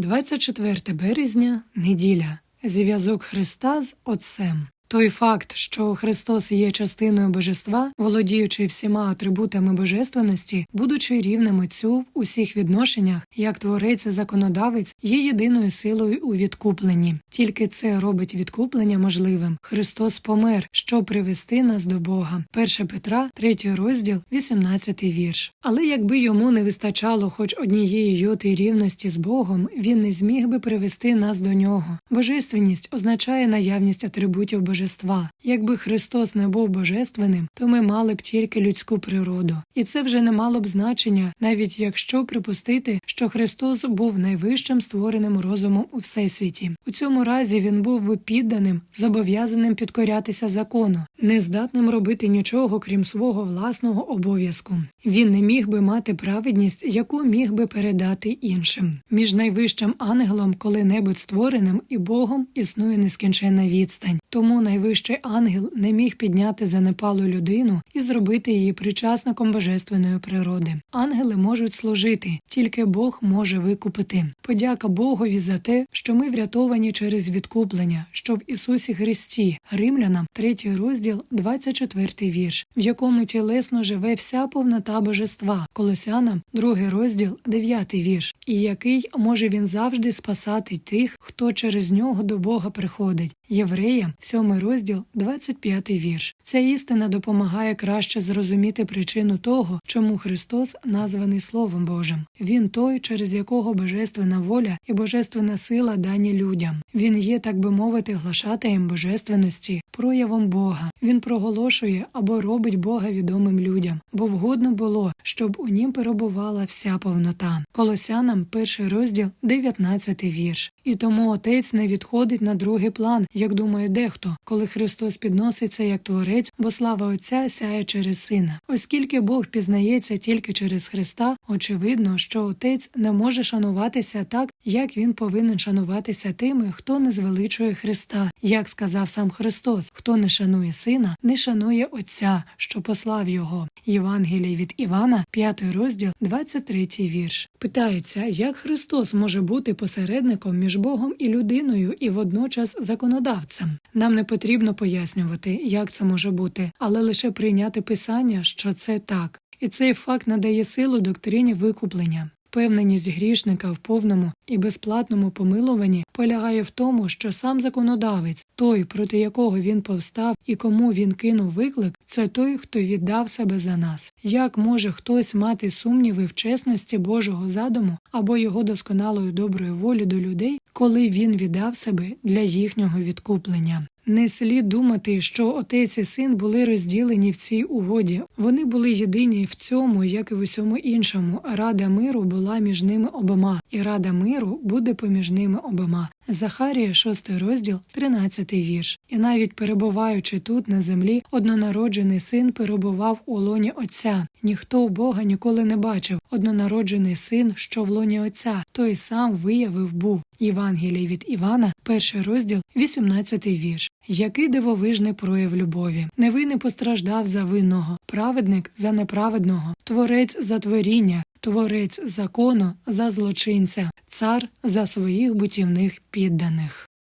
24 березня, неділя. Зв'язок Христа з Отцем. Той факт, що Христос є частиною божества, володіючи всіма атрибутами божественності, будучи рівнем Отцю в усіх відношеннях, як творець і законодавець, є єдиною силою у відкупленні. Тільки це робить відкуплення можливим. Христос помер, щоб привести нас до Бога. 1 Петра, 3 розділ, 18 вірш. Але якби йому не вистачало хоч однієї йоти рівності з Богом, він не зміг би привести нас до нього. Божественність означає наявність атрибутів божества. Якби Христос не був божественним, то ми мали б тільки людську природу, і це вже не мало б значення, навіть якщо припустити, що Христос був найвищим створеним розумом у всесвіті. У цьому разі він був би підданим, зобов'язаним підкорятися закону, нездатним робити нічого крім свого власного обов'язку. Він не міг би мати праведність, яку міг би передати іншим. Між найвищим ангелом, коли-небудь створеним, і Богом існує нескінченна відстань. Тому найвищий ангел не міг підняти занепалу людину і зробити її причасником божественної природи. Ангели можуть служити, тільки Бог може викупити. Подяка Богові за те, що ми врятовані через відкуплення, що в Ісусі Христі, Римлянам, 3 розділ, 24 вірш, в якому тілесно живе вся повнота божества, Колосянам, 2 розділ, 9 вірш, і який може він завжди спасати тих, хто через нього до Бога приходить. Євреям, 7 розділ, 25 вірш. Ця істина допомагає краще зрозуміти причину того, чому Христос названий Словом Божим. Він той, через якого божественна воля і божественна сила дані людям. Він є, так би мовити, глашатаєм божественності, проявом Бога. Він проголошує або робить Бога відомим людям, бо вгодно було, щоб у нім перебувала вся повнота. Колосянам, перший розділ, 19 вірш. І тому отець не відходить на другий план, як думає дехто, коли Христос підноситься як творець, бо слава Отця сяє через сина. Оскільки Бог пізнається тільки через Христа, очевидно, що отець не може шануватися так, як він повинен шануватися тими, хто не звеличує Христа, як сказав сам Христос, хто не шанує сина, не шанує Отця, що послав його. Євангелій від Івана, 5 розділ, 23 вірш. Питається, як Христос може бути посередником між Богом і людиною і водночас законодавцем. Нам не потрібно пояснювати, як це може бути, але лише прийняти писання, що це так. І цей факт надає силу доктрині викуплення. Впевненість грішника в повному і безплатному помилуванні полягає в тому, що сам законодавець, той, проти якого він повстав і кому він кинув виклик, це той, хто віддав себе за нас. Як може хтось мати сумніви в чесності Божого задуму або його досконалої доброї волі до людей, коли він віддав себе для їхнього відкуплення? Не слід думати, що отець і син були розділені в цій угоді. Вони були єдині в цьому, як і в усьому іншому. Рада миру була між ними обома, і рада миру буде поміж ними обома. Захарія, 6 розділ, 13 вірш. І навіть перебуваючи тут на землі, однонароджений син перебував у лоні Отця. Ніхто Бога ніколи не бачив. Однонароджений син, що в лоні Отця, той сам виявив був. Євангелій від Івана, перший розділ, 18 вірш. Який дивовижний прояв любові. Невинний постраждав за винного, праведник за неправедного, творець за творіння, творець закону за злочинця, цар за своїх бутівних підданих.